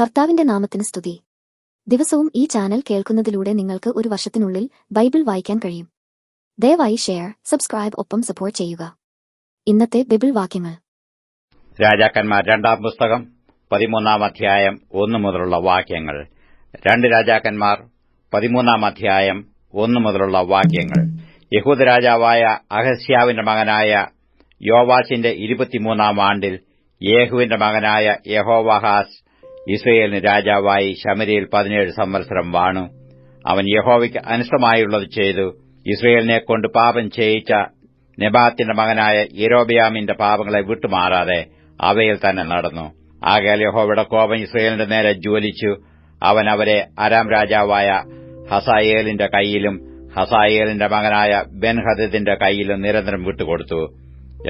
കർത്താവിന്റെ നാമത്തിന് സ്തുതി. ദിവസവും ഈ ചാനൽ കേൾക്കുന്നതിലൂടെ നിങ്ങൾക്ക് ഒരു വർഷത്തിനുള്ളിൽ ബൈബിൾ വായിക്കാൻ കഴിയും. ദയവായി ഷെയർ സബ്സ്ക്രൈബ് ഒപ്പം സപ്പോർട്ട് ചെയ്യുക. ഇന്നത്തെ ബൈബിൾ വാക്യങ്ങൾ. രാജാക്കന്മാർ രണ്ടാം പുസ്തകം പതിമൂന്നാം അധ്യായം ഒന്നു മുതലുള്ള വാക്യങ്ങൾ. രണ്ട് രാജാക്കന്മാർ പതിമൂന്നാം അധ്യായം ഒന്നു മുതലുള്ള വാക്യങ്ങൾ. യഹൂദ രാജാവായ അഹസ്യാവിന്റെ മകനായ യോവാസിന്റെ ഇരുപത്തിമൂന്നാം ആണ്ടിൽ യേഹുവിന്റെ മകനായ യഹോവഹാസ് ഇസ്രയേലിന് രാജാവായി ശമരിയിൽ പതിനേഴ് സംവത്സരം വാണു. അവൻ യഹോവയ്ക്ക് അനിഷ്ടമായുള്ളത് ചെയ്തു. ഇസ്രയേലിനെ കൊണ്ട് പാപം ചെയ്യിച്ച നെബാത്തിന്റെ മകനായ യരോബിയാമിന്റെ പാപങ്ങളെ വിട്ടുമാറാതെ അവയിൽ തന്നെ നടന്നു. ആകെ യഹോവയുടെ കോപം ഇസ്രയേലിന്റെ നേരെ ജ്വലിച്ചു. അവൻ അവരെ അരാം രാജാവായ ഹസായേലിന്റെ കൈയിലും ഹസായേലിന്റെ മകനായ ബെൻഹദത്തിന്റെ കൈയിലും നിരന്തരം വിട്ടുകൊടുത്തു.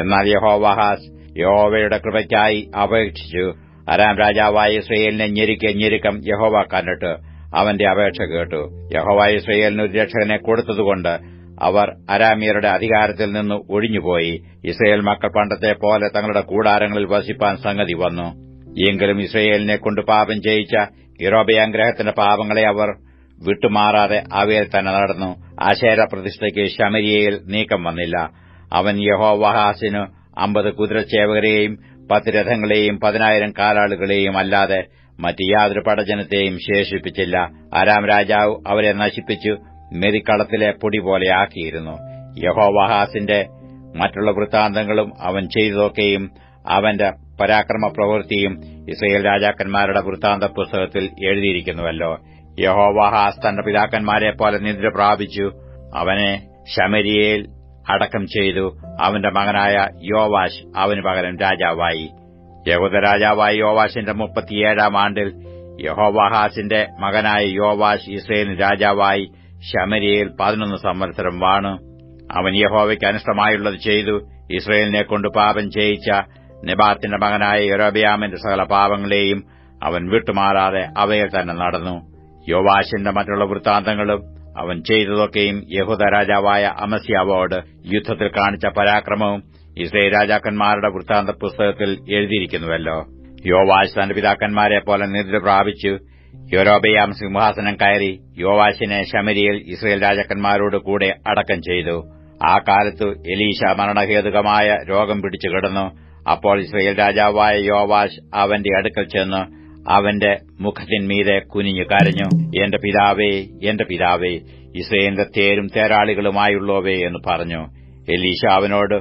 എന്നാൽ യഹോവഹാസ് യഹോവയുടെ കൃപയ്ക്കായി അപേക്ഷിച്ചു. അരാം രാജാവായ ഇസ്രയേലിനെ ഞെരുക്കിയ ഞെരുക്കം യഹോവ കണ്ടിട്ട് അവന്റെ അപേക്ഷ കേട്ടു. യഹോവ ഇസ്രയേലിന് ഒരു രക്ഷകനെ കൊടുത്തതുകൊണ്ട് അവർ അരാമിയരുടെ അധികാരത്തിൽ നിന്ന് ഒഴിഞ്ഞുപോയി. ഇസ്രയേൽ മക്കൾ പണ്ടത്തെ പോലെ തങ്ങളുടെ കൂടാരങ്ങളിൽ വസിപ്പാൻ സംഗതി വന്നു. എങ്കിലും ഇസ്രയേലിനെ കൊണ്ട് പാപം ചെയ്യിച്ച യൂറോബിയാഗ്രഹത്തിന്റെ പാപങ്ങളെ അവർ വിട്ടുമാറാതെ അവയിൽ തന്നെ നടന്നു. ആശേര പ്രതിഷ്ഠയ്ക്ക് ശമരിയയിൽ നീക്കം വന്നില്ല. അവൻ യഹോവഹാസിന് അമ്പത് കുതിരച്ചേവകരെയും പത്ത് രഥങ്ങളെയും പതിനായിരം കാലാളുകളെയും അല്ലാതെ മറ്റ് യാതൊരു പടജനത്തെയും ശേഷിപ്പിച്ചില്ല. ആരാം രാജാവ് അവരെ നശിപ്പിച്ചു മെതിക്കളത്തിലെ പൊടി പോലെയാക്കിയിരുന്നു യഹോവഹാസിന്റെ മറ്റുള്ള വൃത്താന്തങ്ങളും അവൻ ചെയ്തതൊക്കെയും അവന്റെ പരാക്രമ പ്രവൃത്തിയും ഇസ്രയേൽ രാജാക്കന്മാരുടെ വൃത്താന്ത പുസ്തകത്തിൽ എഴുതിയിരിക്കുന്നുവല്ലോ. യഹോവഹാസ് തന്റെ പിതാക്കന്മാരെ പോലെ നിദ്ര പ്രാപിച്ചു. അവനെ ശമരിയയിൽ അടക്കം ചെയ്തു. അവന്റെ മകനായ യോവാഷ് അവന് പകരം രാജാവായി. യഹൂദ രാജാവായ യോവാഷിന്റെ മുപ്പത്തിയേഴാം ആണ്ടിൽ യഹോവാഹാസിന്റെ മകനായ യോവാഷ് ഇസ്രയേലിന് രാജാവായി ശമരിയയിൽ പതിനൊന്ന് സംവത്സരം വാണു. അവൻ യഹോവയ്ക്ക് അനിഷ്ടമായുള്ളത് ചെയ്തു. ഇസ്രയേലിനെ കൊണ്ട് പാപം ചെയ്യിച്ച നെബാത്തിന്റെ മകനായ യൊരോബിയാമിന്റെ സകല പാപങ്ങളെയും അവൻ വിട്ടുമാറാതെ അവയിൽ തന്നെ നടന്നു. യോവാഷിന്റെ മറ്റുള്ള വൃത്താന്തങ്ങളും അവൻ ചെയ്തതൊക്കെയും യഹൂദ രാജാവായ അമസ്യാവോട് യുദ്ധത്തിൽ കാണിച്ച പരാക്രമവും ഇസ്രയേൽ രാജാക്കന്മാരുടെ വൃത്താന്ത പുസ്തകത്തിൽ എഴുതിയിരിക്കുന്നുവല്ലോ. യോവാശ് തന്റെ പിതാക്കന്മാരെ പോലെ നിദ്ര പ്രാപിച്ചു. യോരോബയാം സിംഹാസനം കയറി യോവാശിനെ ശമരിയിൽ ഇസ്രയേൽ രാജാക്കന്മാരോട് കൂടെ അടക്കം ചെയ്തു. ആ കാലത്ത് എലീശ മരണഹേതുകമായ രോഗം പിടിച്ചു കിടന്നു. അപ്പോൾ ഇസ്രയേൽ രാജാവായ യോവാശ് അവന്റെ അടുക്കൽ ചെന്ന് അവന്റെ മുഖത്തിന്മീതെ കുനിഞ്ഞു കരഞ്ഞു എന്റെ പിതാവേ എന്റെ പിതാവേ ഇസ്രയേലിന്റെ തേരും തേരാളികളുമായുള്ളവേ എന്ന് പറഞ്ഞു. എലീശ അവനോട്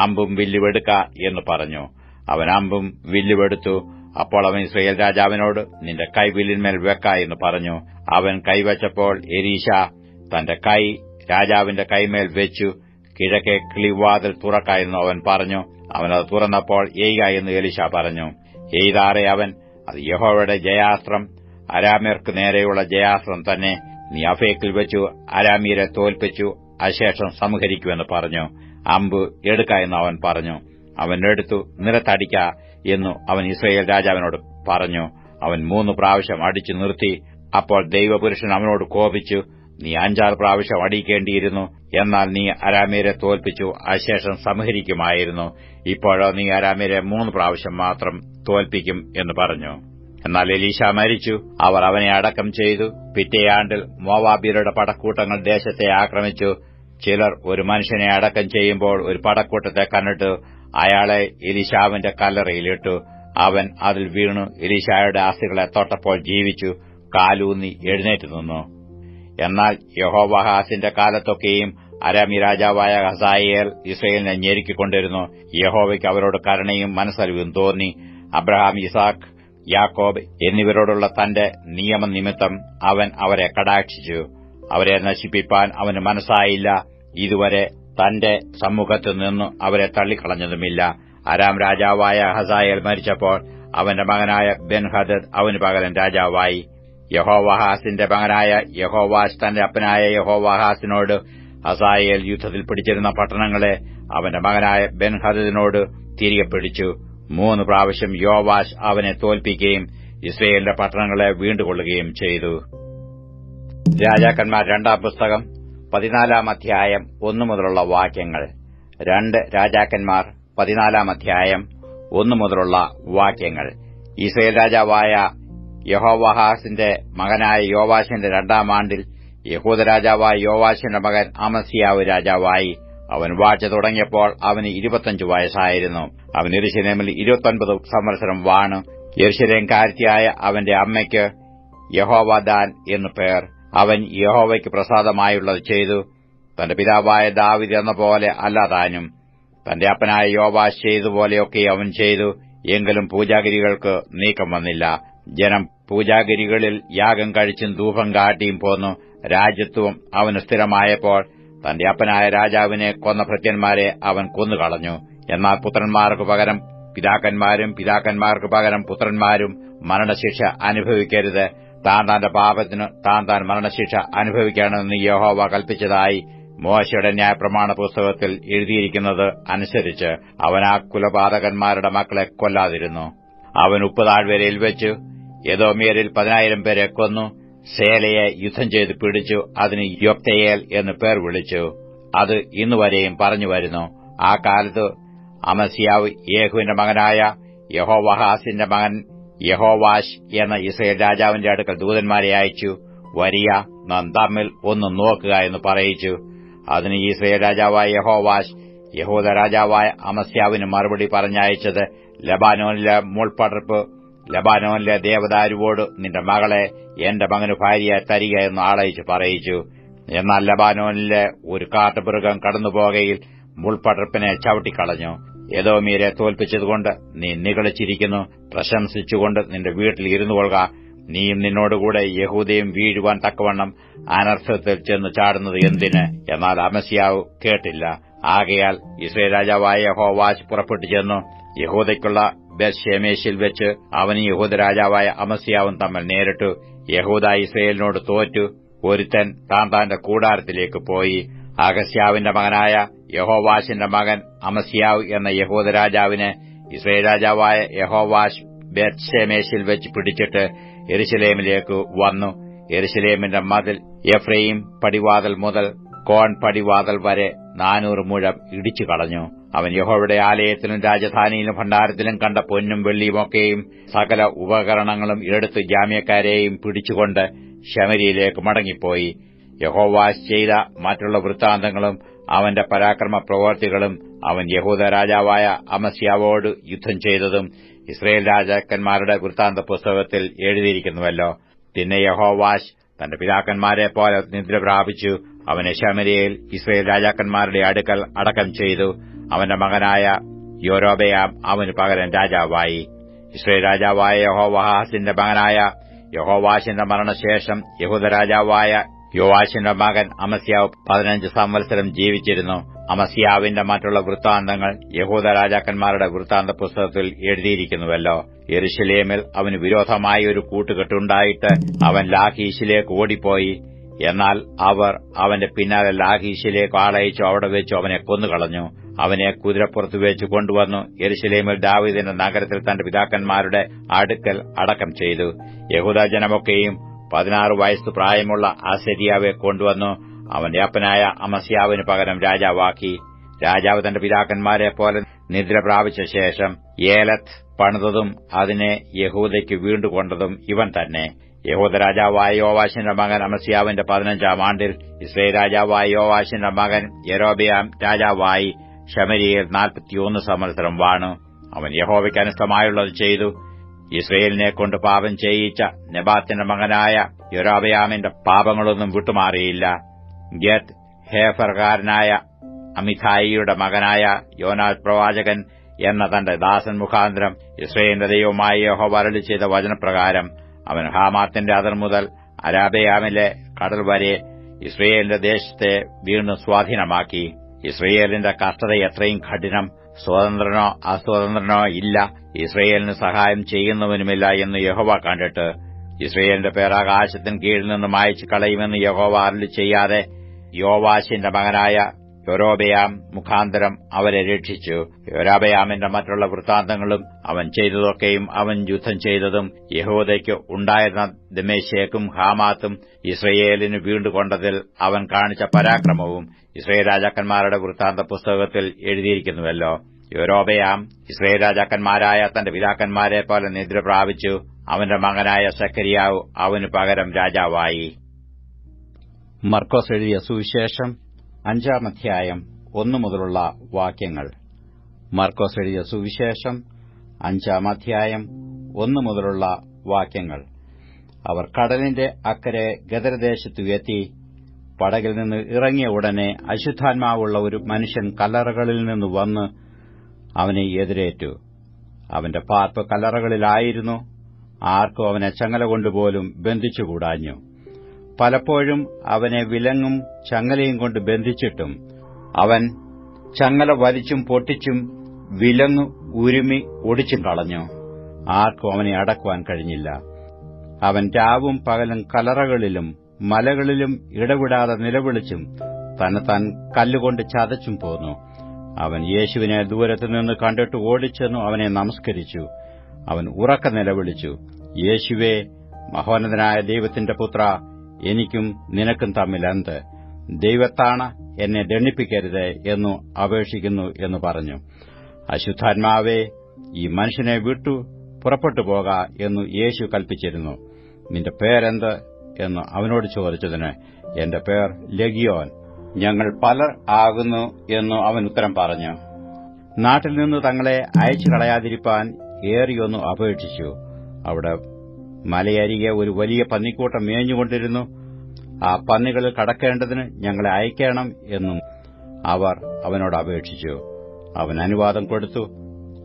അമ്പും വില്ലുവെടുക്ക എന്ന് പറഞ്ഞു. അവൻ അമ്പും വില്ലുവെടുത്തു. അപ്പോൾ അവൻ ഇസ്രയേൽ രാജാവിനോട് നിന്റെ കൈ വില്ലിന്മേൽ വെക്ക എന്ന് പറഞ്ഞു. അവൻ കൈവച്ചപ്പോൾ എലീശ തന്റെ കൈ രാജാവിന്റെ കൈമേൽ വെച്ചു. കിഴക്കെ കിളിവാതിൽ തുറക്ക അവൻ പറഞ്ഞു. അവനത് തുറന്നപ്പോൾ എയ്ക എന്ന് എലീശ പറഞ്ഞു. എയ്താറെ അവൻ അത് യഹോവയുടെ ജയാസ്ത്രം. അരാമ്യർക്ക് നേരെയുള്ള ജയാസ്ത്രം തന്നെ നീ അഫേക്കിൽ വെച്ചു അരാമീരെ തോൽപ്പിച്ചു അശേഷം സംഹരിക്കുമെന്ന് പറഞ്ഞു. അമ്പ് എടുക്ക എന്ന് അവൻ പറഞ്ഞു. അവൻ എടുത്തു നിലത്തടിക്ക എന്നു അവൻ ഇസ്രയേൽ രാജാവിനോട് പറഞ്ഞു. അവൻ മൂന്ന് പ്രാവശ്യം അടിച്ചു നിർത്തി അപ്പോൾ ദൈവപുരുഷൻ അവനോട് കോപിച്ചു നീ അഞ്ചാറ് പ്രാവശ്യം അടിക്കേണ്ടിയിരുന്നു. എന്നാൽ നീ അരാമേരെ തോൽപ്പിച്ചു അശേഷം സംഹരിക്കുമായിരുന്നു. ഇപ്പോഴോ നീ അരാമേരെ മൂന്ന് പ്രാവശ്യം മാത്രം തോൽപ്പിക്കും എന്ന് പറഞ്ഞു. എന്നാൽ എലീഷ മരിച്ചു. അവർ അവനെ അടക്കം ചെയ്തു. പിറ്റേയാണ്ടിൽ മോവാബിയരുടെ പടക്കൂട്ടങ്ങൾ ദേശത്തെ ആക്രമിച്ചു. ചിലർ ഒരു മനുഷ്യനെ അടക്കം ചെയ്യുമ്പോൾ ഒരു പടക്കൂട്ടത്തെ കണ്ടിട്ട് അയാളെ എലീഷാവിന്റെ കല്ലറയിലിട്ടു. അവൻ അതിൽ വീണു. എലീഷായുടെ ആസ്തികളെ തൊട്ടപ്പോൾ ജീവിച്ചു. കാലൂന്നി എഴുന്നേറ്റ് നിന്നു. എന്നാൽ യഹോവഹാസിന്റെ കാലത്തൊക്കെയും അരാമി രാജാവായ ഹസായേൽ ഇസ്രയേലിനെ ഞെരുക്കിക്കൊണ്ടിരുന്നു. യഹോവയ്ക്ക് അവരോട് കരുണയും മനസ്സലിവും തോന്നി. അബ്രഹാം ഇസാഖ് യാക്കോബ് എന്നിവരോടുള്ള തന്റെ നിയമനിമിത്തം അവൻ അവരെ കടാക്ഷിച്ചു. അവരെ നശിപ്പിപ്പാൻ അവന് മനസ്സായില്ല. ഇതുവരെ തന്റെ സമ്മുഖത്തു നിന്നും അവരെ തള്ളിക്കളഞ്ഞതുമില്ല. അരാം രാജാവായ ഹസായേൽ മരിച്ചപ്പോൾ അവന്റെ മകനായ ബെൻഹദദ് അവന് പകരം രാജാവായി. യഹോവഹാസിന്റെ മകനായ യഹോവാസ് തന്റെ അപ്പനായ യഹോവഹാസിനോട് അസായേൽ യുദ്ധത്തിൽ പിടിച്ചിരുന്ന പട്ടണങ്ങളെ അവന്റെ മകനായ ബെൻഹദദിനോട് തിരികെ പിടിച്ചു. മൂന്ന് പ്രാവശ്യം യോവാഷ് അവനെ തോൽപ്പിക്കുകയും ഇസ്രയേലിന്റെ പട്ടണങ്ങളെ വീണ്ടുകൊള്ളുകയും ചെയ്തു. രാജാക്കന്മാർ രണ്ടാം പുസ്തകം പതിനാലാം അധ്യായം ഒന്നു മുതലുള്ള വാക്യങ്ങൾ. രണ്ട് രാജാക്കന്മാർ പതിനാലാം അധ്യായം ഒന്നു മുതലുള്ള വാക്യങ്ങൾ. ഇസ്രയേൽ രാജാവായ യഹോവഹാസിന്റെ മകനായ യോവാശിന്റെ രണ്ടാം ആണ്ടിൽ യഹൂദരാജാവായി യോവാശിന്റെ മകൻ അമസിയാവ് രാജാവായി. അവൻ വാഴ്ച തുടങ്ങിയപ്പോൾ അവന് ഇരുപത്തഞ്ച് വയസ്സായിരുന്നു. അവൻ എരുശലേമിൽ ഇരുപത്തൊൻപത് സംവത്സരം വാണു. യെരുശലേംകാരത്തിയായ അവന്റെ അമ്മയ്ക്ക് യഹോവദാൻ എന്നു പേർ. അവൻ യഹോവയ്ക്ക് പ്രസാദമായുള്ളത് ചെയ്തു. തന്റെ പിതാവായ ദാവിദ് എന്ന പോലെ അല്ല താനും. തന്റെ അപ്പനായ യോവാശ് ചെയ്തുപോലെയൊക്കെ അവൻ ചെയ്തു. എങ്കിലും പൂജാഗിരികൾക്ക് നീക്കം വന്നില്ല. ജനം പൂജാഗിരികളിൽ യാഗം കഴിച്ചും ധൂപം കാട്ടിയും പോന്നു. രാജ്യത്വം അവന് സ്ഥിരമായപ്പോൾ തന്റെ അപ്പനായ രാജാവിനെ കൊന്ന ഭൃത്യന്മാരെ അവൻ കൊന്നുകളഞ്ഞു. എന്നാൽ പുത്രന്മാർക്ക് പകരം പിതാക്കന്മാരും പിതാക്കന്മാർക്ക് പകരം പുത്രന്മാരും മരണശിക്ഷ അനുഭവിക്കരുത്. താൻ താന്റെ പാപത്തിന് താൻ താൻ മരണശിക്ഷ അനുഭവിക്കണമെന്ന് യഹോവ കൽപ്പിച്ചതായി മോശയുടെ ന്യായപ്രമാണ പുസ്തകത്തിൽ എഴുതിയിരിക്കുന്നത് അനുസരിച്ച് അവൻ ആ കുലപാതകന്മാരുടെ മക്കളെ കൊല്ലാതിരുന്നു. അവൻ ഉപ്പുതാഴ്വരയിൽ വെച്ച്. യദോമിയരിൽ പതിനായിരം പേരെ കൊന്നു. സേലയെ യുദ്ധം ചെയ്ത് പിടിച്ചു. അതിന് യൊക്തയേൽ എന്ന് പേർ വിളിച്ചു. അത് ഇന്നുവരെയും പറഞ്ഞു വരുന്നു. ആ കാലത്ത് അമസിയാവ് യേഹുവിന്റെ മകനായ യഹോവഹാസിന്റെ മകൻ യഹോവാഷ് എന്ന ഇസ്രയേൽ രാജാവിന്റെ അടുക്കൽ ദൂതന്മാരെ അയച്ചു. വരിയ നാം തമ്മിൽ ഒന്ന് നോക്കുക എന്ന് പറയിച്ചു. അതിന് ഇസ്രയേൽ രാജാവായ യഹോവാഷ് യഹോദ രാജാവായ അമസ്യാവിന് മറുപടി പറഞ്ഞയച്ചത് ലബാനോനിലെ മുൾപ്പടർപ്പ് ലബാനോനിലെ ദേവദാരുവോട് നിന്റെ മകളെ എന്റെ മകന് ഭാര്യയായി തരിക എന്ന് ആളയിച്ച് പറയിച്ചു. എന്നാൽ ലബാനോനിലെ ഒരു കാട്ടുമൃഗം കടന്നുപോകയിൽ മുൾപടർപ്പിനെ ചവിട്ടിക്കളഞ്ഞു. യദോമീരെ തോൽപ്പിച്ചതുകൊണ്ട് നീ നികളിച്ചിരിക്കുന്നു പ്രശംസിച്ചുകൊണ്ട് നിന്റെ വീട്ടിൽ ഇരുന്നു കൊള്ളുക. നീയും നിന്നോടുകൂടെ യഹൂദയും വീഴുവാൻ തക്കവണ്ണം അനർത്ഥത്തിൽ ചെന്ന് ചാടുന്നത് എന്തിന് എന്നാൽ അമസ്യാവ് കേട്ടില്ല. ആകയാൽ ഇസ്രേ രാജാവായ ഹോവാശ് പുറപ്പെട്ടു ചെന്നു. യഹൂദയ്ക്കുള്ള ബെർഷേമേശിൽ വെച്ച് അവനും യഹൂദ രാജാവായ അമസ്യാവും തമ്മിൽ നേരിട്ടു. യഹൂദ ഇസ്രയേലിനോട് തോറ്റു. ഒരുത്തൻ താൻ താന്റെ കൂടാരത്തിലേക്ക് പോയി. അഗസ്യാവിന്റെ മകനായ യഹോവാഷിന്റെ മകൻ അമസ്യാവ് എന്ന യഹൂദ രാജാവിനെ ഇസ്രയേൽ രാജാവായ യഹോവാഷ് ബെത്ഷേമേശിൽ വെച്ച് പിടിച്ചിട്ട് എരുശലേമിലേക്ക് വന്നു. എരുശലേമിന്റെ മതിൽ എഫ്രൈം പടിവാതൽ മുതൽ കോൺ പടിവാതൽ വരെ നാനൂറ് മുഴം ഇടിച്ചു കളഞ്ഞു അവൻ യഹോവയുടെ ആലയത്തിലും രാജധാനിയിലും ഭണ്ഡാരത്തിലും കണ്ട പൊന്നും വെള്ളിയുമൊക്കെയും സകല ഉപകരണങ്ങളും എടുത്ത് ജാമ്യക്കാരെയും പിടിച്ചുകൊണ്ട് ശമരിയിലേക്ക് മടങ്ങിപ്പോയി. യഹോവാസ് ചെയ്ത മറ്റുള്ള വൃത്താന്തങ്ങളും അവന്റെ പരാക്രമ പ്രവർത്തികളും അവൻ യഹൂദ രാജാവായ അമസ്യാവോട് യുദ്ധം ചെയ്തതും ഇസ്രയേൽ രാജാക്കന്മാരുടെ വൃത്താന്ത പുസ്തകത്തിൽ എഴുതിയിരിക്കുന്നുവല്ലോ. പിന്നെ യഹോവാഷ് തന്റെ പിതാക്കന്മാരെ പോലെ നിദ്ര പ്രാപിച്ചു. അവനെ ശമരിയിൽ ഇസ്രയേൽ രാജാക്കന്മാരുടെ അടുക്കൽ അടക്കം ചെയ്തു. അവന്റെ മകനായ യോരോബയാം അവന് പകരം രാജാവായി. ഇസ്രയേൽ രാജാവായ യഹോവാഹാസിന്റെ മകനായ യഹോവാഷിന്റെ മരണശേഷം യഹൂദ രാജാവായ മകൻ അമസ്യാവ് പതിനഞ്ച് സംവത്സരം ജീവിച്ചിരുന്നു. അമസ്യാവിന്റെ മറ്റുള്ള വൃത്താന്തങ്ങൾ യഹൂദ രാജാക്കന്മാരുടെ വൃത്താന്ത പുസ്തകത്തിൽ എഴുതിയിരിക്കുന്നുവല്ലോ. യെരുഷലേമിൽ അവന് വിരോധമായി ഒരു കൂട്ടുകെട്ടുണ്ടായിട്ട് അവൻ ലാഖീഷിലേക്ക് ഓടിപ്പോയി. എന്നാൽ അവർ അവന്റെ പിന്നാലെ ലാഖീഷിലേക്ക് ആളയച്ചു അവിടെ വെച്ചു അവനെ കൊന്നുകളഞ്ഞു. അവനെ കുതിരപ്പുറത്ത് വെച്ച് കൊണ്ടുവന്നു. യെരുശലേമിൽ ദാവീദിന്റെ നഗരത്തിൽ തന്റെ പിതാക്കന്മാരുടെ അടുക്കൽ അടക്കം ചെയ്തു. യഹൂദ ജനമൊക്കെയും പതിനാറ് വയസ്സ് പ്രായമുള്ള അസരിയാവെ കൊണ്ടുവന്നു. അവന്റെ അപ്പനായ അമസ്യാവിന് പകരം രാജാവാക്കി. രാജാവ് തന്റെ പിതാക്കന്മാരെ പോലെ നിദ്ര പ്രാപിച്ച ശേഷം ഏലത്ത് പണിതതും അതിനെ യഹൂദയ്ക്ക് വീണ്ടുകൊണ്ടതും ഇവൻ തന്നെ. യഹൂദ രാജാവായ യോവാശിന്റെ മകൻ അമസ്യാവിന്റെ പതിനഞ്ചാം ആണ്ടിൽ ഇസ്രേ രാജാവായ യോവാശിന്റെ മകൻ യരോബിയാം രാജാവായി. ഷമരിയിൽ നാൽപ്പത്തിയൊന്ന് സംവത്സരം വാണു. അവൻ യഹോവയ്ക്ക് അനിഷ്ടമായുള്ളത് ചെയ്തു. ഇസ്രയേലിനെ കൊണ്ട് പാപം ചെയ്യിച്ച നെബാത്തിന്റെ മകനായ യൊരാബയാമിന്റെ പാപങ്ങളൊന്നും വിട്ടുമാറിയില്ല. ഗത്ത് ഹേഫർകാരനായ അമിതായിയുടെ മകനായ യോനാസ് പ്രവാചകൻ എന്ന തന്റെ ദാസൻ മുഖാന്തരം ഇസ്രയേലിന്റെ ദൈവമായ യഹോവ അരളി ചെയ്ത വചനപ്രകാരം അവൻ ഹാമാത്തിന്റെ അതിർ മുതൽ അരാബയാമിലെ കടൽ വരെ ഇസ്രയേലിന്റെ ദേശത്തെ വീണ്ടും സ്വാധീനമാക്കി. ഇസ്രയേലിന്റെ കഷ്ടത എത്രയും കഠിനം സ്വതന്ത്രനോ അസ്വതന്ത്രനോ ഇല്ല. ഇസ്രയേലിന് സഹായം ചെയ്യുന്നവനുമില്ല എന്ന് യഹോവ കണ്ടിട്ട് ഇസ്രയേലിന്റെ പേരാകാശത്തിന് കീഴിൽ നിന്ന് മായച്ചു കളയുമെന്ന് യഹോവ അരളി ചെയ്യാതെ യോവാശിന്റെ മകനായ യൊരോബയാം മുഖാന്തരം അവരെ രക്ഷിച്ചു. യോരാബയാമിന്റെ മറ്റുള്ള വൃത്താന്തങ്ങളും അവൻ ചെയ്തതൊക്കെയും അവൻ യുദ്ധം ചെയ്തതും യഹോദയ്ക്ക് ഉണ്ടായിരുന്ന ദമേശേക്കും ഹാമാത്തും ഇസ്രയേലിന് വീണ്ടുകൊണ്ടതിൽ അവൻ കാണിച്ച പരാക്രമവും ഇസ്രയേൽ രാജാക്കന്മാരുടെ വൃത്താന്ത പുസ്തകത്തിൽ എഴുതിയിരിക്കുന്നുവല്ലോ. യൂറോബയാം ഇസ്രയേൽ രാജാക്കന്മാരായ തന്റെ പിതാക്കന്മാരെ പോലെ നിദ്ര പ്രാപിച്ചു. അവന്റെ മകനായ സക്കരിയാവ് അവന് പകരം രാജാവായി. മർക്കോസ് എഴുതിയ സുവിശേഷം അഞ്ചാം അധ്യായം ഒന്നു മുതലുള്ള വാക്യങ്ങൾ. മർക്കോസ് എഴുതിയ സുവിശേഷം അഞ്ചാം അധ്യായം ഒന്നു മുതലുള്ള വാക്യങ്ങൾ. അവർ കടലിന്റെ അക്കരെ ഗദരദേശത്തു എത്തി. പടകിൽ നിന്ന് ഇറങ്ങിയ ഉടനെ അശുദ്ധാത്മാവുള്ള ഒരു മനുഷ്യൻ കല്ലറകളിൽ നിന്ന് വന്ന് അവനെ എതിരേറ്റു. അവന്റെ പാർപ്പ് കല്ലറകളിലായിരുന്നു. ആർക്കും അവനെ ചങ്ങല കൊണ്ടുപോലും ബന്ധിച്ചുകൂടാഞ്ഞു. പലപ്പോഴും അവനെ വിലങ്ങും ചങ്ങലയും കൊണ്ട് ബന്ധിച്ചിട്ടും അവൻ ചങ്ങല വലിച്ചും പൊട്ടിച്ചും വിലങ്ങു ഉരുമി ഒടിച്ചും കളഞ്ഞു. ആർക്കും അവനെ അടക്കുവാൻ കഴിഞ്ഞില്ല. അവൻ രാവും പകലും കലറകളിലും മലകളിലും ഇടവിടാതെ നിലവിളിച്ചും തന്നെത്താൻ കല്ലുകൊണ്ട് ചതച്ചും പോന്നു. അവൻ യേശുവിനെ ദൂരത്തു നിന്ന് കണ്ടിട്ട് ഓടിച്ചെന്നു അവനെ നമസ്കരിച്ചു. അവൻ ഉറക്ക നിലവിളിച്ചു. യേശുവേ മഹോന്നതനായ ദൈവത്തിന്റെ പുത്ര എനിക്കും നിനക്കും തമ്മിൽ എന്ത്? ദൈവത്താണ് എന്നെ ദണ്ണിപ്പിക്കരുത് എന്നു അപേക്ഷിക്കുന്നു എന്ന് പറഞ്ഞു. അശുദ്ധാത്മാവേ ഈ മനുഷ്യനെ വിട്ടു പുറപ്പെട്ടു പോക എന്നു യേശു കൽപ്പിച്ചിരുന്നു. നിന്റെ പേരെന്ത്? എന്ന് അവനോട് ചോദിച്ചതിന് എന്റെ പേർ ലഗിയോൻ. ഞങ്ങൾ പലർ ആകുന്നു എന്നു അവൻ ഉത്തരം പറഞ്ഞു. നാട്ടിൽ നിന്ന് തങ്ങളെ അയച്ചു കളയാതിരിപ്പാൻ ഏറിയൊന്നു അപേക്ഷിച്ചു. അവിടെ മലയരികെ ഒരു വലിയ പന്നിക്കൂട്ടം മേഞ്ഞുകൊണ്ടിരുന്നു. ആ പന്നികളിൽ കടക്കേണ്ടതിന് ഞങ്ങളെ അയക്കണം എന്നും അവർ അവനോട് അപേക്ഷിച്ചു. അവൻ അനുവാദം കൊടുത്തു.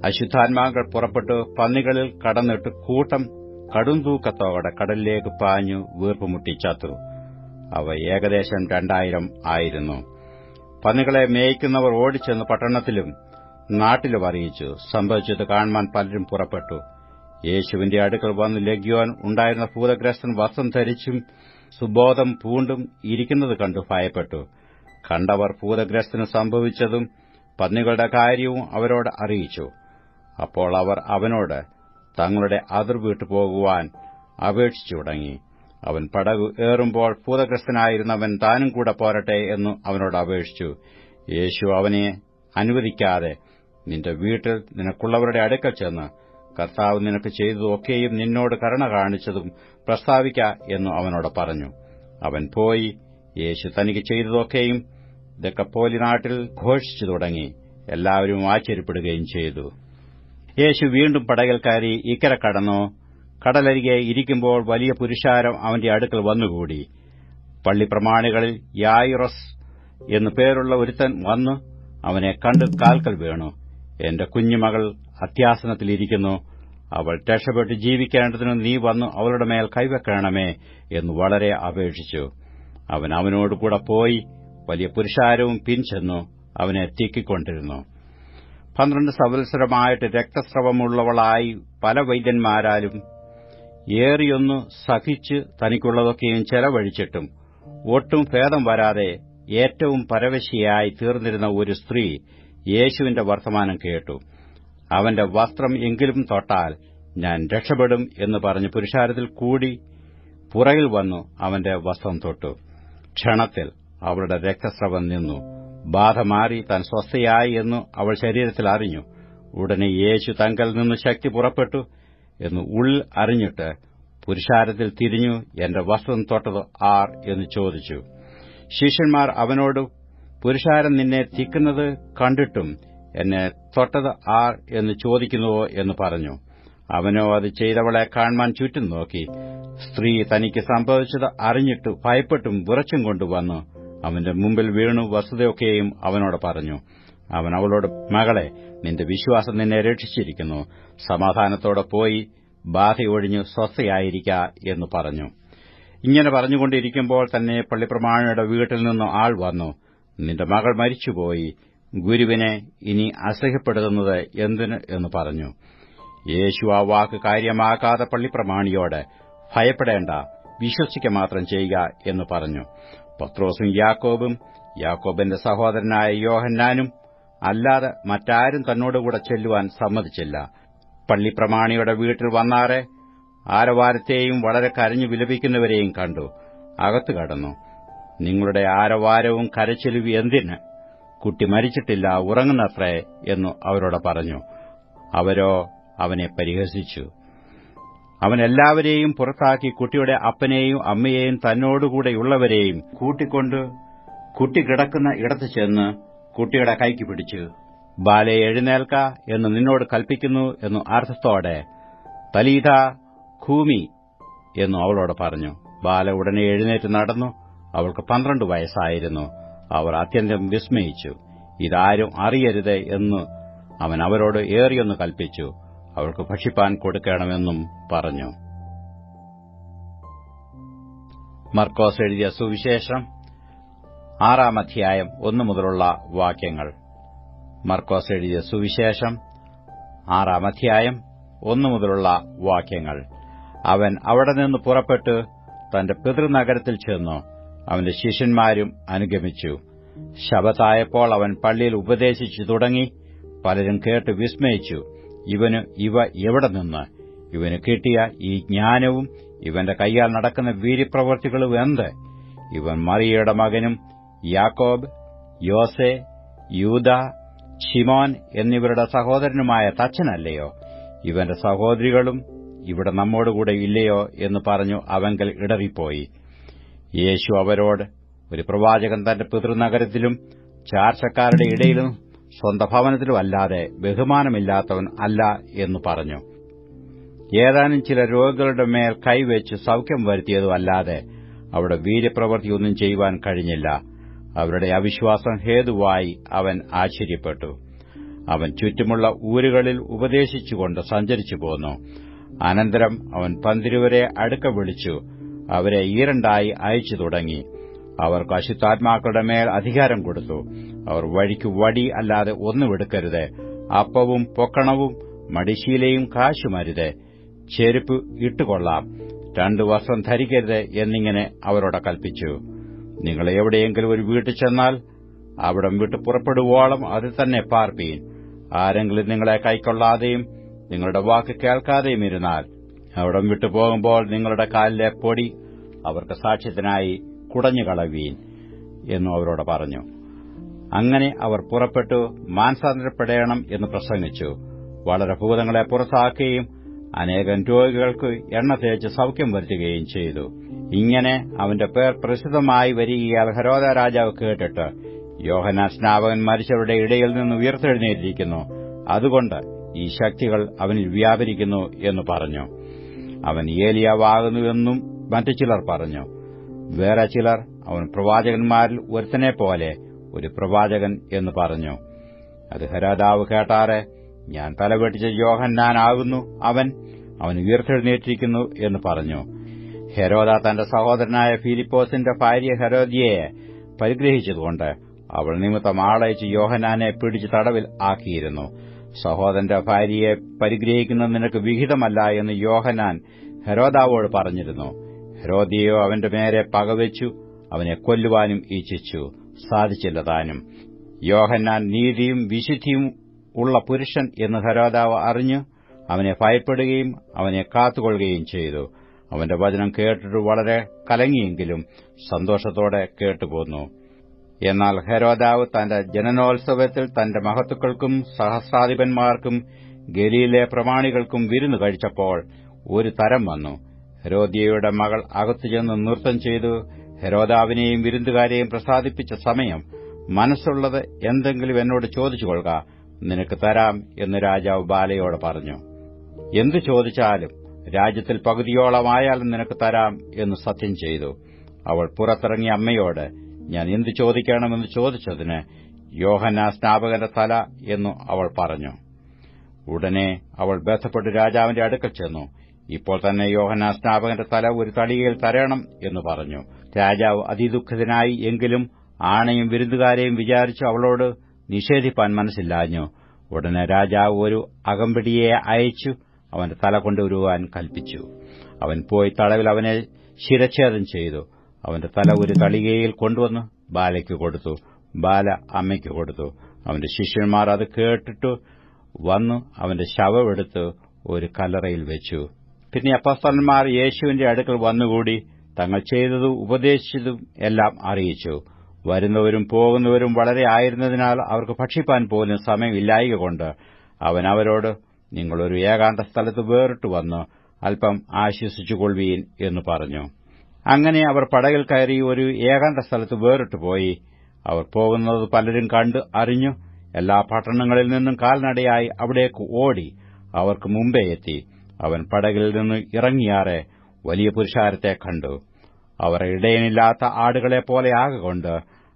അശുദ്ധാത്മാക്കൾ പുറപ്പെട്ടു. പന്നികളിൽ കടന്നിട്ട് കൂട്ടം കടുംതൂക്കത്തോടെ കടലിലേക്ക് പാഞ്ഞു വീർപ്പുമുട്ടി ചത്തു. അവ ഏകദേശം രണ്ടായിരം ആയിരുന്നു. പന്നികളെ മേയ്ക്കുന്നവർ ഓടിച്ചെന്ന് പട്ടണത്തിലും നാട്ടിലും അറിയിച്ചു. സംഭവിച്ചത് കാണുവാൻ പലരും പുറപ്പെട്ടു. യേശുവിന്റെ അടുക്കൽ വന്ന് ലഗ്യോൻ ഉണ്ടായിരുന്ന ഭൂതഗ്രസ്തൻ വസ്ത്രം ധരിച്ചും സുബോധം പൂണ്ടും ഇരിക്കുന്നത് കണ്ടു ഭയപ്പെട്ടു. കണ്ടവർ ഭൂതഗ്രസ്തന് സംഭവിച്ചതും പന്നികളുടെ കാര്യവും അവരോട് അറിയിച്ചു. അപ്പോൾ അവർ അവനോട് തങ്ങളുടെ അതിർ വീട്ടു പോകുവാൻ അപേക്ഷിച്ചു തുടങ്ങി. അവൻ പടകു ഏറുമ്പോൾ ഭൂതഗ്രസ്തനായിരുന്നവൻ താനും കൂടെ പോരട്ടെ എന്നു അവനോട് അപേക്ഷിച്ചു. യേശു അവനെ അനുവദിക്കാതെ നിന്റെ വീട്ടിൽ നിനക്കുള്ളവരുടെ അടുക്കൽ ചെന്ന് കർത്താവ് നിനക്ക് ചെയ്തതൊക്കെയും നിന്നോട് കരുണ കാണിച്ചതും പ്രസ്താവിക്ക എന്നു അവനോട് പറഞ്ഞു. അവൻ പോയി യേശു തനിക്ക് ചെയ്തതൊക്കെയും ദക്കപ്പോലി നാട്ടിൽ ഘോഷിച്ചു തുടങ്ങി. എല്ലാവരും ആശ്ചര്യപ്പെടുകയും ചെയ്തു. യേശു വീണ്ടും പടകൽ കയറി ഇക്കര കടന്നു. കടലരികെ ഇരിക്കുമ്പോൾ വലിയ പുരുഷാരം അവന്റെ അടുക്കൽ വന്നുകൂടി. പള്ളിപ്രമാണികളിൽ യായിറസ് എന്നു പേരുള്ള ഒരുത്തൻ വന്നു. അവനെ കണ്ട് കാൽക്കൽ വീണു. എന്റെ കുഞ്ഞുമകൾ അത്യാസനത്തിലിരിക്കുന്നു അവൾ രക്ഷപ്പെട്ട് ജീവിക്കേണ്ടതിന് നീ വന്നു അവളുടെ മേൽ കൈവെക്കണമേ എന്ന് വളരെ അപേക്ഷിച്ചു. അവൻ അവനോടുകൂടെ പോയി വലിയ പുരുഷാരവും പിൻചെന്നു അവനെ തിക്കിക്കൊണ്ടിരുന്നു. പന്ത്രണ്ട് സവത്സരമായിട്ട് രക്തസ്രവമുള്ളവളായി പല വൈദ്യന്മാരാലും ഏറിയൊന്നു സഹിച്ച് തനിക്കുള്ളതൊക്കെയും ചെലവഴിച്ചിട്ടും ഒട്ടും ഭേദം വരാതെ ഏറ്റവും പരവശിയായി തീർന്നിരുന്ന ഒരു സ്ത്രീ യേശുവിന്റെ വർത്തമാനം കേട്ടു. അവന്റെ വസ്ത്രം എങ്കിലും തൊട്ടാൽ ഞാൻ രക്ഷപ്പെടും എന്ന് പറഞ്ഞ് പുരുഷാരത്തിൽ കൂടി പുറകിൽ വന്നു അവന്റെ വസ്ത്രം തൊട്ടു. ക്ഷണത്തിൽ അവളുടെ രക്തസ്രവം നിന്നു. ബാധ മാറി താൻ സ്വസ്ഥയായി എന്നു അവൾ ശരീരത്തിൽ അറിഞ്ഞു. ഉടനെ യേശു തങ്കൽ നിന്ന് ശക്തി പുറപ്പെട്ടു എന്ന് ഉള്ളിൽ അറിഞ്ഞിട്ട് പുരുഷാരത്തിൽ തിരിഞ്ഞു എന്റെ വസ്ത്രം തൊട്ടത് ആർ? എന്ന് ചോദിച്ചു. ശിഷ്യന്മാർ അവനോട് പുരുഷാരം നിന്നെ തിക്കുന്നത് കണ്ടിട്ടും എന്നെ തൊട്ടത് ആർ എന്ന് ചോദിക്കുന്നുവോ എന്ന് പറഞ്ഞു. അവനോ അത് ചെയ്തവളെ കാണുവാൻ ചുറ്റും നോക്കി. സ്ത്രീ തനിക്ക് സംഭവിച്ചത് അറിഞ്ഞിട്ട് ഭയപ്പെട്ടും വിറച്ചും കൊണ്ടുവന്നു. അവന്റെ മുമ്പിൽ വീണു വസ്തുതയൊക്കെയും അവനോട് പറഞ്ഞു. അവൻ അവളോട് മകളെ നിന്റെ വിശ്വാസം നിന്നെ രക്ഷിച്ചിരിക്കുന്നു. സമാധാനത്തോടെ പോയി ബാധയൊഴിഞ്ഞു സ്വസ്ഥയായിരിക്ക എന്ന് പറഞ്ഞു. ഇങ്ങനെ പറഞ്ഞുകൊണ്ടിരിക്കുമ്പോൾ തന്നെ പള്ളിപ്രമാണിയുടെ വീട്ടിൽ നിന്ന് ആൾ വന്നു. നിന്റെ മകൾ മരിച്ചുപോയി. ഗുരുവിനെ ഇനി അസഹ്യപ്പെടുത്തുന്നത് എന്തിന് എന്ന് പറഞ്ഞു. യേശു ആ വാക്ക് കാര്യമാക്കാതെ പള്ളിപ്രമാണിയോട് ഭയപ്പെടേണ്ട വിശ്വസിക്ക മാത്രം ചെയ്യുക എന്ന് പറഞ്ഞു. പത്രോസും യാക്കോബും യാക്കോബിന്റെ സഹോദരനായ യോഹന്നാനും അല്ലാതെ മറ്റാരും തന്നോടുകൂടെ ചെല്ലുവാൻ സമ്മതിച്ചില്ല. പള്ളിപ്രമാണിയുടെ വീട്ടിൽ വന്നാറെ ആരവാരത്തെയും വളരെ കരഞ്ഞു വിലപിക്കുന്നവരെയും കണ്ടു. അകത്തു കടന്നു. നിങ്ങളുടെ ആരവാരവും കരച്ചിലും എന്തിന്? കുട്ടി മരിച്ചിട്ടില്ല ഉറങ്ങുന്നത്രേ എന്നു അവരോട് പറഞ്ഞു. അവരോ അവനെ പരിഹസിച്ചു. അവൻ എല്ലാവരെയും പുറത്താക്കി കുട്ടിയുടെ അപ്പനെയും അമ്മയെയും തന്നോടുകൂടെയുള്ളവരെയും കൂട്ടിക്കൊണ്ട് കുട്ടി കിടക്കുന്ന ഇടത്ത് ചെന്ന് കുട്ടിയുടെ കൈക്ക് പിടിച്ചു. ബാലെ എഴുന്നേൽക്ക എന്ന് നിന്നോട് കൽപ്പിക്കുന്നു എന്നു അർത്ഥത്തോടെ തലീത ഭൂമി എന്നു അവളോട് പറഞ്ഞു. ബാല ഉടനെ എഴുന്നേറ്റ് നടന്നു. അവൾക്ക് പന്ത്രണ്ട് വയസ്സായിരുന്നു. അവർ അത്യന്തം വിസ്മയിച്ചു. ഇതാരും അറിയരുത് എന്ന് അവൻ അവരോട് ഏറിയൊന്ന് കൽപ്പിച്ചു. അവൾക്ക് ഭക്ഷിപ്പാൻ കൊടുക്കണമെന്നും പറഞ്ഞു. മർക്കോസ് എഴുതിയ സുവിശേഷം ആറാം അധ്യായം ഒന്നു മുതലുള്ള വാക്യങ്ങൾ. മർക്കോസ് എഴുതിയ സുവിശേഷം ആറാം അധ്യായം ഒന്നു മുതലുള്ള വാക്യങ്ങൾ. അവൻ അവിടെ നിന്ന് പുറപ്പെട്ട് തന്റെ പിതൃനഗരത്തിൽ ചെന്നു. അവന്റെ ശിഷ്യന്മാരും അനുഗമിച്ചു. ശബത്തായപ്പോൾ അവൻ പള്ളിയിൽ ഉപദേശിച്ചു തുടങ്ങി. പലരും കേട്ട് വിസ്മയിച്ചു. ഇവന് ഇവ എവിടെ നിന്ന്? ഇവന് കിട്ടിയ ഈ ജ്ഞാനവും ഇവന്റെ കൈയാൽ നടക്കുന്ന വീര്യപ്രവർത്തികളും എന്ത്? ഇവൻ മറിയയുടെ മകനും യാക്കോബ് യോസെ യൂത ഷിമോൻ എന്നിവരുടെ സഹോദരനുമായ തച്ചനല്ലയോ? ഇവന്റെ സഹോദരികളും ഇവിടെ നമ്മോടുകൂടെ ഇല്ലയോ എന്ന് പറഞ്ഞു അവങ്കൽ ഇടറിപ്പോയി. യേശു അവരോട് ഒരു പ്രവാചകൻ തന്റെ പിതൃനഗരത്തിലും ചാർച്ചക്കാരുടെ ഇടയിലും സ്വന്തം ഭവനത്തിലും അല്ലാതെ ബഹുമാനമില്ലാത്തവൻ അല്ല എന്ന് പറഞ്ഞു. ഏതാനും ചില രോഗികളുടെ മേൽ കൈവച്ച് സൌഖ്യം വരുത്തിയതുമല്ലാതെ അവിടെ വീര്യപ്രവൃത്തിയൊന്നും ചെയ്യുവാൻ കഴിഞ്ഞില്ല. അവരുടെ അവിശ്വാസം ഹേതുവായി അവൻ ആശ്ചര്യപ്പെട്ടു. അവൻ ചുറ്റുമുള്ള ഊരുകളിൽ ഉപദേശിച്ചുകൊണ്ട് സഞ്ചരിച്ചു പോന്നു. അനന്തരം അവൻ പന്തിരുവരെ അടുക്ക വിളിച്ചു അവരെ ഈരണ്ടായി അയച്ചു തുടങ്ങി. അവർക്ക് അശുദ്ധാത്മാക്കളുടെ മേൽ അധികാരം കൊടുത്തു. അവർ വഴിക്ക് വടി അല്ലാതെ ഒന്നും എടുക്കരുത്. അപ്പവും പൊക്കണവും മടിശീലയും കാശുമരുത്. ചെരുപ്പ് ഇട്ടുകൊള്ളാം. രണ്ടു വസ്ത്രം ധരിക്കരുത് എന്നിങ്ങനെ അവരോട് കൽപ്പിച്ചു. നിങ്ങൾ എവിടെയെങ്കിലും ഒരു വീട്ടിൽ ചെന്നാൽ അവിടം വിട്ട് പുറപ്പെടുവോളം അതിൽ തന്നെ പാർപ്പീൻ. ആരെങ്കിലും നിങ്ങളെ കൈക്കൊള്ളാതെയും നിങ്ങളുടെ വാക്ക് കേൾക്കാതെയും ഇരുന്നാൽ അവിടം വിട്ടു പോകുമ്പോൾ നിങ്ങളുടെ കാലിലെ പൊടി അവർക്ക് സാക്ഷ്യത്തിനായി കുടഞ്ഞുകളവീൻ എന്നു അവരോട് പറഞ്ഞു. അങ്ങനെ അവർ പുറപ്പെട്ടു മാനസാന്തരപ്പെടേണം എന്ന് പ്രസംഗിച്ചു. വളരെ ഭൂതങ്ങളെ പുറത്താക്കുകയും അനേകം രോഗികൾക്ക് എണ്ണ തേച്ച് സൌഖ്യം വരുത്തുകയും ചെയ്തു. ഇങ്ങനെ അവന്റെ പേർ പ്രസിദ്ധമായി വരികയാൽ ഹരോദ രാജാവ് കേട്ടിട്ട് യോഹനാ സ്നാപകൻ മരിച്ചവരുടെ ഇടയിൽ നിന്ന് ഉയർത്തെഴുന്നേറ്റിരിക്കുന്നു. അതുകൊണ്ട് ഈ ശക്തികൾ അവനിൽ വ്യാപരിക്കുന്നു എന്ന് പറഞ്ഞു. അവൻ ഏലിയാവാകുന്നുവെന്നും മറ്റു ചിലർ പറഞ്ഞു. വേറെ ചിലർ അവൻ പ്രവാചകന്മാരിൽ ഒരുത്തനെ പോലെ ഒരു പ്രവാചകൻ എന്ന് പറഞ്ഞു. അത് ഹരാദാവ് കേട്ടാറെ ഞാൻ തലവെട്ടിച്ച യോഹന്നാനാകുന്നു അവൻ അവൻ ഉയർത്തെഴുന്നേറ്റിരിക്കുന്നു എന്ന് പറഞ്ഞു. ഹെരോദ തന്റെ സഹോദരനായ ഫിലിപ്പോസിന്റെ ഭാര്യ ഹെരോദിയെ പരിഗ്രഹിച്ചതുകൊണ്ട് അവൾ നിമിത്തം ആളയച്ച് യോഹനാനെ പിടിച്ച് തടവിൽ ആക്കിയിരുന്നു. സഹോദരന്റെ ഭാര്യയെ പരിഗ്രഹിക്കുന്നത് നിനക്ക് വിഹിതമല്ല എന്ന് യോഹനാൻ ഹെരോദാവോട് പറഞ്ഞിരുന്നു. ഹെരോദിയോ അവന്റെ മേരെ പകവെച്ചു അവനെ കൊല്ലുവാനും ഇച്ഛിച്ചു സാധിച്ചില്ല താനും. യോഹന്നാൻ നീതിയും വിശുദ്ധിയും ഉള്ള പുരുഷൻ എന്ന് ഹരോദാവ് അറിഞ്ഞു. അവനെ ഭയപ്പെടുകയും അവനെ കാത്തുകൊള്ളുകയും ചെയ്തു. അവന്റെ വചനം കേട്ടിട്ട് വളരെ കലങ്ങിയെങ്കിലും സന്തോഷത്തോടെ കേട്ടുപോന്നു. എന്നാൽ ഹെരോദാവ് തന്റെ ജനനോത്സവത്തിൽ തന്റെ മഹത്തുക്കൾക്കും സഹസ്രാധിപന്മാർക്കും ഗലിയിലെ പ്രമാണികൾക്കും വിരുന്നു കഴിച്ചപ്പോൾ ഒരു തരം വന്നു. ഹെരോദിയയുടെ മകൾ അകത്തുചെന്ന് നൃത്തം ചെയ്തു. ഹെരോദാവിനെയും വിരുന്നുകാരെയും പ്രസാദിപ്പിച്ച സമയം മനസ്സുള്ളത് എന്തെങ്കിലും എന്നോട് ചോദിച്ചു കൊള്ളുക നിനക്ക് തരാം എന്ന് രാജാവ് ബാലയോട് പറഞ്ഞു. എന്തു ചോദിച്ചാലും രാജ്യത്തിൽ പകുതിയോളമായാലും നിനക്ക് തരാം എന്ന് സത്യം ചെയ്തു. അവൾ പുറത്തിറങ്ങിയ അമ്മയോട് ഞാൻ എന്തു ചോദിക്കണമെന്ന് ചോദിച്ചതിന് യോഹന്ന സ്നാപകന്റെ തല എന്നു അവൾ പറഞ്ഞു. ഉടനെ അവൾ ബന്ധപ്പെട്ട് രാജാവിന്റെ അടുക്കൽ ചെന്നു. ഇപ്പോൾ തന്നെ യോഹന്ന സ്നാപകന്റെ തല ഒരു തളികയിൽ തരണം എന്ന് പറഞ്ഞു. രാജാവ് അതിദുഃഖിതനായി എങ്കിലും ആണയും വിരുന്നുകാരെയും വിചാരിച്ചു അവളോട് നിഷേധിപ്പാൻ മനസ്സില്ലാഞ്ഞു. ഉടനെ രാജാവ് ഒരു അകമ്പടിയെ അയച്ചു അവന്റെ തല കൊണ്ടുവരുവാൻ കൽപ്പിച്ചു. അവൻ പോയി തളവിൽ അവനെ ശിരച്ഛേദം ചെയ്തു. അവന്റെ തല ഒരു തളികയിൽ കൊണ്ടുവന്ന് ബാലയ്ക്ക് കൊടുത്തു. ബാല അമ്മയ്ക്ക് കൊടുത്തു. അവന്റെ ശിഷ്യന്മാർ അത് കേട്ടിട്ട് വന്നു അവന്റെ ശവമെടുത്ത് ഒരു കല്ലറയിൽ വെച്ചു. പിന്നെ അപ്പസ്തന്മാർ യേശുവിന്റെ അടുക്കൽ വന്നുകൂടി തങ്ങൾ ചെയ്തതും ഉപദേശിച്ചതും എല്ലാം അറിയിച്ചു. വരുന്നവരും പോകുന്നവരും വളരെ ആയിരുന്നതിനാൽ അവർക്ക് ഭക്ഷിപ്പാൻ പോലും സമയമില്ലായക കൊണ്ട് അവൻ അവരോട് നിങ്ങളൊരു ഏകാന്ത സ്ഥലത്ത് വേറിട്ട് വന്ന് അല്പം ആശ്വസിച്ചുകൊള്ളുവീൻ എന്ന് പറഞ്ഞു. അങ്ങനെ അവർ പടകിൽ കയറി ഒരു ഏകാന്ത സ്ഥലത്ത് വേറിട്ട് പോയി. അവർ പോകുന്നത് പലരും കണ്ട് അറിഞ്ഞു. എല്ലാ പട്ടണങ്ങളിൽ നിന്നും കാൽനടയായി അവിടേക്ക് ഓടി അവർക്ക് മുമ്പേ എത്തി. അവൻ പടകിൽ നിന്ന് ഇറങ്ങിയാറെ വലിയ പുരുഷാരത്തെ കണ്ടു. അവർ ഇടയനില്ലാത്ത ആടുകളെ പോലെ ആകൊണ്ട്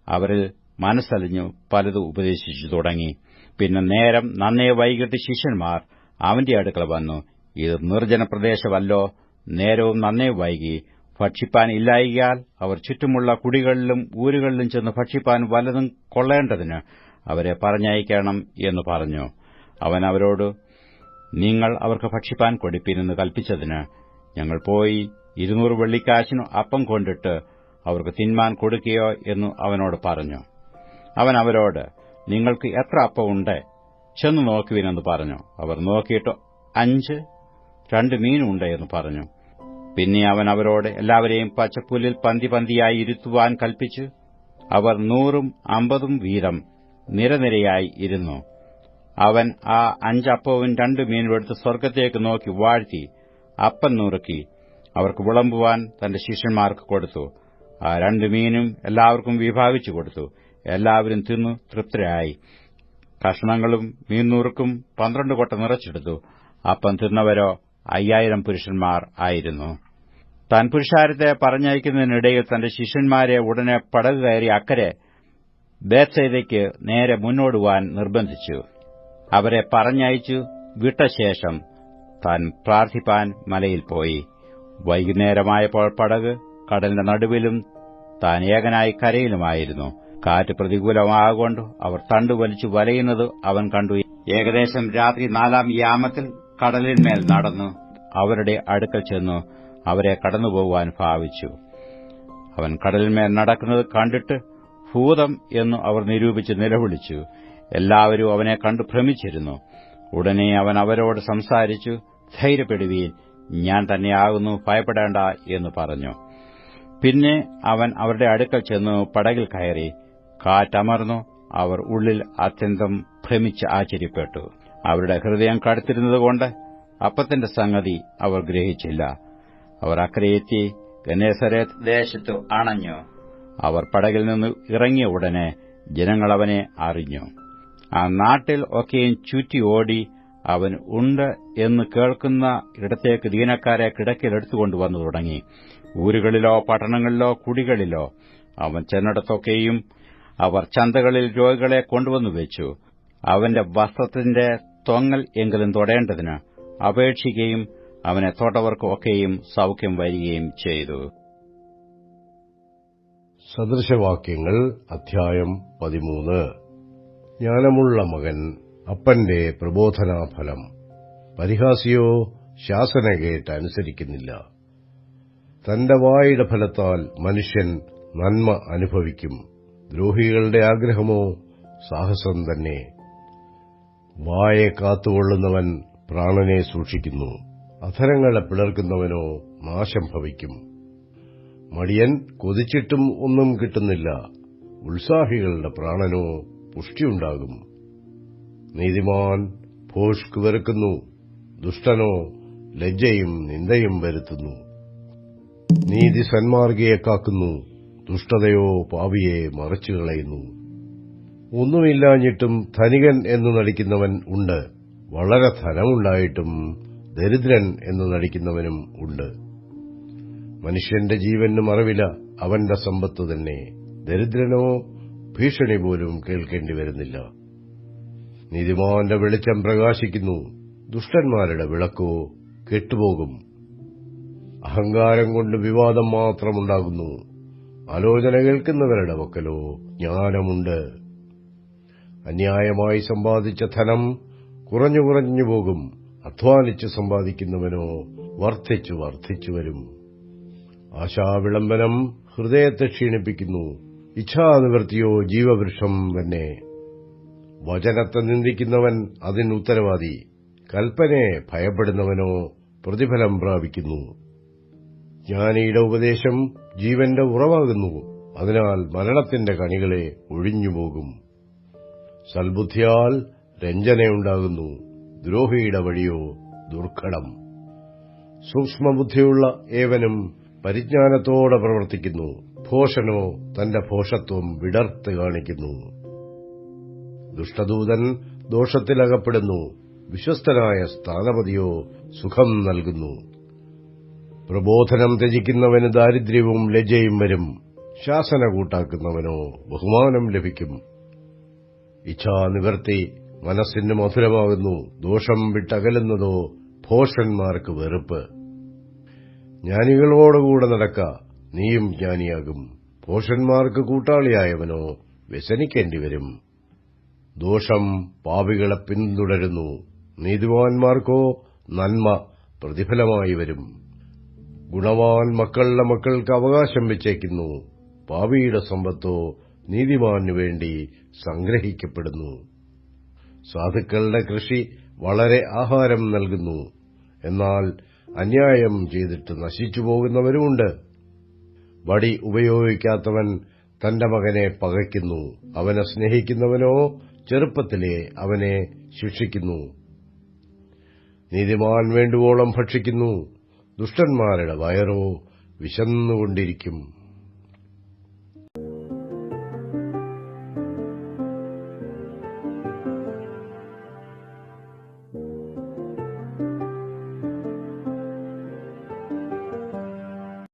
അവരിൽ മനസ്സലിഞ്ഞു പലത് ഉപദേശിച്ചു തുടങ്ങി. പിന്നെ നേരം നന്നേ വൈകിട്ട് ശിഷ്യന്മാർ അവന്റെ അടുക്കള വന്നു. ഇത് നിർജന പ്രദേശമല്ലോ. നേരവും നന്നേ വൈകി. ഭക്ഷിപ്പാൻ ഇല്ലായികയാൽ അവർ ചുറ്റുമുള്ള കുടികളിലും ഊരുകളിലും ചെന്ന് ഭക്ഷിപ്പാൻ വലതും കൊള്ളേണ്ടതിന് അവരെ പറഞ്ഞയക്കണം എന്ന് പറഞ്ഞു. അവൻ അവരോട് നിങ്ങൾ അവർക്ക് ഭക്ഷിപ്പാൻ കൊടുപ്പിനെന്ന് കൽപ്പിച്ചതിന് ഞങ്ങൾ പോയി ഇരുന്നൂറ് വെള്ളിക്കാശിനു അപ്പം കൊണ്ടിട്ട് അവർക്ക് തിന്മാൻ കൊടുക്കുകയോ എന്ന് അവനോട് പറഞ്ഞു. അവൻ അവരോട് നിങ്ങൾക്ക് എത്ര അപ്പമുണ്ട് ചെന്ന് നോക്കുവിനെന്ന് പറഞ്ഞു. അവർ നോക്കിയിട്ട് അഞ്ച് രണ്ട് മീനുണ്ട് എന്ന് പറഞ്ഞു. പിന്നെ അവൻ അവരോട് എല്ലാവരെയും പച്ചപ്പുല്ലിൽ പന്തി പന്തിയായി ഇരുത്തുവാൻ കൽപ്പിച്ചു അവർ നൂറും അമ്പതും വീതം നിരനിരയായി ഇരുന്നു. അവൻ ആ അഞ്ചപ്പവും രണ്ടു മീനും എടുത്ത് സ്വർഗത്തേക്ക് നോക്കി വാഴ്ത്തി അപ്പം നുറുക്കി അവർക്ക് വിളമ്പുവാൻ തന്റെ ശിഷ്യന്മാർക്ക് കൊടുത്തു. ആ രണ്ട് മീനും എല്ലാവർക്കും വിഭാവിച്ചു കൊടുത്തു. എല്ലാവരും തിന്നു തൃപ്തരായി. കഷ്ണങ്ങളും മീൻനുറുക്കും പന്ത്രണ്ട് കൊട്ട നിറച്ചെടുത്തു. അപ്പം തിന്നവരോ അയ്യായിരം പുരുഷന്മാർ ആയിരുന്നു. താൻ പുരുഷാരത്തെ പറഞ്ഞയക്കുന്നതിനിടയിൽ തന്റെ ശിഷ്യന്മാരെ ഉടനെ പടക് കയറി അക്കരെ ബേത്സൈതയ്ക്ക് നേരെ മുന്നോടുവാൻ നിർബന്ധിച്ചു. അവരെ പറഞ്ഞയച്ചു. വിട്ടശേഷം താൻ പ്രാർത്ഥിപ്പാൻ മലയിൽ പോയി. വൈകുന്നേരമായപ്പോൾ പടക് കടലിന്റെ നടുവിലും താൻ ഏകനായി കരയിലുമായിരുന്നു. കാറ്റ് പ്രതികൂലമാകൊണ്ട് അവർ തണ്ടുവലിച്ചു വലയുന്നത് അവൻ കണ്ടു. ഏകദേശം രാത്രി നാലാം യാമത്തിൽ കടലിന്മേൽ നടന്നു. അവരുടെ അടുക്കൽ ചെന്നു. അവരെ കടന്നുപോകുവാൻ ഭാവിച്ചു. അവൻ കടലിന്മേൽ നടക്കുന്നത് കണ്ടിട്ട് ഭൂതം എന്നു അവർ നിരൂപിച്ച് നിലവിളിച്ചു. എല്ലാവരും അവനെ കണ്ടു ഭ്രമിച്ചിരുന്നു. ഉടനെ അവൻ അവരോട് സംസാരിച്ചു. ധൈര്യപ്പെടുവീൻ ഞാൻ തന്നെയാകുന്നു ഭയപ്പെടേണ്ട എന്ന് പറഞ്ഞു. പിന്നെ അവൻ അവരുടെ അടുക്കൽ ചെന്നു പടകിൽ കയറി. കാറ്റമർന്നു. അവർ ഉള്ളിൽ അത്യന്തം ഭ്രമിച്ച് ആശ്ചര്യപ്പെട്ടു. അവരുടെ ഹൃദയം കടുത്തിരുന്നതുകൊണ്ട് അപ്പത്തിന്റെ സംഗതി അവർ ഗ്രഹിച്ചില്ല. അവർ അക്കരയെത്തി ഗനേസരത്ത് ദേശത്തു അണഞ്ഞു. അവർ പടകിൽ നിന്ന് ഇറങ്ങിയ ഉടനെ ജനങ്ങൾ അവനെ അറിഞ്ഞു. ആ നാട്ടിൽ ഒക്കെയും ചുറ്റി ഓടി അവൻ ഉണ്ട് എന്ന് കേൾക്കുന്ന ഇടത്തേക്ക് ദീനക്കാരെ കിടക്കിലെടുത്തുകൊണ്ടുവന്നു തുടങ്ങി. ഊരുകളിലോ പട്ടണങ്ങളിലോ കുടികളിലോ അവൻ ചെന്നിടത്തൊക്കെയും അവർ ചന്തകളിൽ രോഗികളെ കൊണ്ടുവന്നു വെച്ചു. അവന്റെ വസ്ത്രത്തിന്റെ തൊങ്ങൽ എങ്കിലും തൊടേണ്ടതിന് അപേക്ഷിക്കുകയും അവനെ തൊട്ടവർക്കൊക്കെയും സൌഖ്യം വരികയും ചെയ്തു. സദൃശവാക്യങ്ങൾ അധ്യായം പതിമൂന്ന്. ജ്ഞാനമുള്ള മകൻ അപ്പന്റെ പ്രബോധനാഫലം. പരിഹാസിയോ ശാസന കേട്ട് അനുസരിക്കുന്നില്ല തന്റെ വായുടെ ഫലത്താൽ മനുഷ്യൻ നന്മ അനുഭവിക്കും. ദ്രോഹികളുടെ ആഗ്രഹമോ സാഹസം തന്നെ. വായെ കാത്തുകൊള്ളുന്നവൻ പ്രാണനെ സൂക്ഷിക്കുന്നു. അധരങ്ങളെ പിളർക്കുന്നവനോ നാശം ഭവിക്കും. മടിയൻ കൊതിച്ചിട്ടും ഒന്നും കിട്ടുന്നില്ല. ഉത്സാഹികളുടെ പ്രാണനോ പുഷ്ടിയുണ്ടാകും. നീതിമാൻ ഭോഷ്ക് വെറുക്കുന്നു ദുഷ്ടനോ ലജ്ജയും നിന്ദയും വരുത്തുന്നു. നീതി സന്മാർഗിയെ കാക്കുന്നു. ദുഷ്ടതയോ പാവിയെ മറച്ചു മറച്ചുകളയുന്നു. ഒന്നുമില്ലാഞ്ഞിട്ടും ധനികൻ എന്ന് നടിക്കുന്നവൻ ഉണ്ട്. വളരെ ധനമുണ്ടായിട്ടും ദരിദ്രൻ എന്ന് നടിക്കുന്നവനും ഉണ്ട്. മനുഷ്യന്റെ ജീവന് മറവില അവന്റെ സമ്പത്ത് തന്നെ. ദരിദ്രനോ ഭീഷണി പോലും കേൾക്കേണ്ടി വരുന്നില്ല. നീതിമാന്റെ വെളിച്ചം പ്രകാശിക്കുന്നു. ദുഷ്ടന്മാരുടെ വിളക്കോ കെട്ടുപോകും. അഹങ്കാരം കൊണ്ട് വിവാദം മാത്രമുണ്ടാകുന്നു. ആലോചന കേൾക്കുന്നവരുടെ വക്കലോ ജ്ഞാനമുണ്ട്. അന്യായമായി സമ്പാദിച്ച ധനം കുറഞ്ഞു കുറഞ്ഞു പോകും. അധ്വാനിച്ച് സമ്പാദിക്കുന്നവനോ വർദ്ധിച്ചു വർദ്ധിച്ചു വരും. ആശാവിളംബനം ഹൃദയത്തെ ക്ഷീണിപ്പിക്കുന്നു. ഇച്ഛാനിവൃത്തിയോ ജീവവൃക്ഷം തന്നെ വചനത്തെ നിന്ദിക്കുന്നവൻ അതിന് ഉത്തരവാദി. കൽപ്പനയെ ഭയപ്പെടുന്നവനോ പ്രതിഫലം പ്രാപിക്കുന്നു. ജ്ഞാനിയുടെ ഉപദേശം ജീവന്റെ ഉറവാകുന്നു. അതിനാൽ മരണത്തിന്റെ കണികളെ ഒഴിഞ്ഞുപോകും. സൽബുദ്ധിയാൽ രഞ്ജനയുണ്ടാകുന്നു. ദ്രോഹിയുടെ വഴിയോ ദുർഘടം. സൂക്ഷ്മബുദ്ധിയുള്ള ഏവനും പരിജ്ഞാനത്തോടെ പ്രവർത്തിക്കുന്നു. ഭോഷനോ തന്റെ ഭോഷത്വം വിടർത്ത് കാണിക്കുന്നു. ദുഷ്ടദൂതൻ ദോഷത്തിലകപ്പെടുന്നു. വിശ്വസ്തനായ സ്ഥാനപതിയോ സുഖം നൽകുന്നു. പ്രബോധനം ത്യജിക്കുന്നവന് ദാരിദ്ര്യവും ലജ്ജയും വരും. ശാസന കൂട്ടാക്കുന്നവനോ ബഹുമാനം ലഭിക്കും. ഇച്ഛാനിവർത്തി മനസ്സിന് മധുരമാകുന്നു ദോഷം വിട്ടകലുന്നതോ ഭോഷന്മാർക്ക് വെറുപ്പ്. ജ്ഞാനികളോടുകൂടെ നടക്ക നീയും ജ്ഞാനിയാകും. ഭോഷന്മാർക്ക് കൂട്ടാളിയായവനോ വ്യസനിക്കേണ്ടി വരും ദോഷം പാപികളെ പിന്തുടരുന്നു നീതിവാന്മാർക്കോ നന്മ പ്രതിഫലമായി വരും. ഗുണവാൻ മക്കളുടെ മക്കൾക്ക് അവകാശം വെച്ചേക്കുന്നു പാവിയുടെ സമ്പത്തോ നീതിമാനു വേണ്ടി സംഗ്രഹിക്കപ്പെടുന്നു. സാധുക്കളുടെ കൃഷി വളരെ ആഹാരം നൽകുന്നു. എന്നാൽ അന്യായം ചെയ്തിട്ട് നശിച്ചു പോകുന്നവരുമുണ്ട്. വടി ഉപയോഗിക്കാത്തവൻ തന്റെ മകനെ പകയ്ക്കുന്നു. അവനെ സ്നേഹിക്കുന്നവനോ ചെറുപ്പത്തിലെ അവനെ ശിക്ഷിക്കുന്നു. നീതിമാൻ വേണ്ടുവോളം ഭക്ഷിക്കുന്നു. ദുഷ്ടന്മാരുടെ വയറോ വിശന്നുകൊണ്ടിരിക്കും.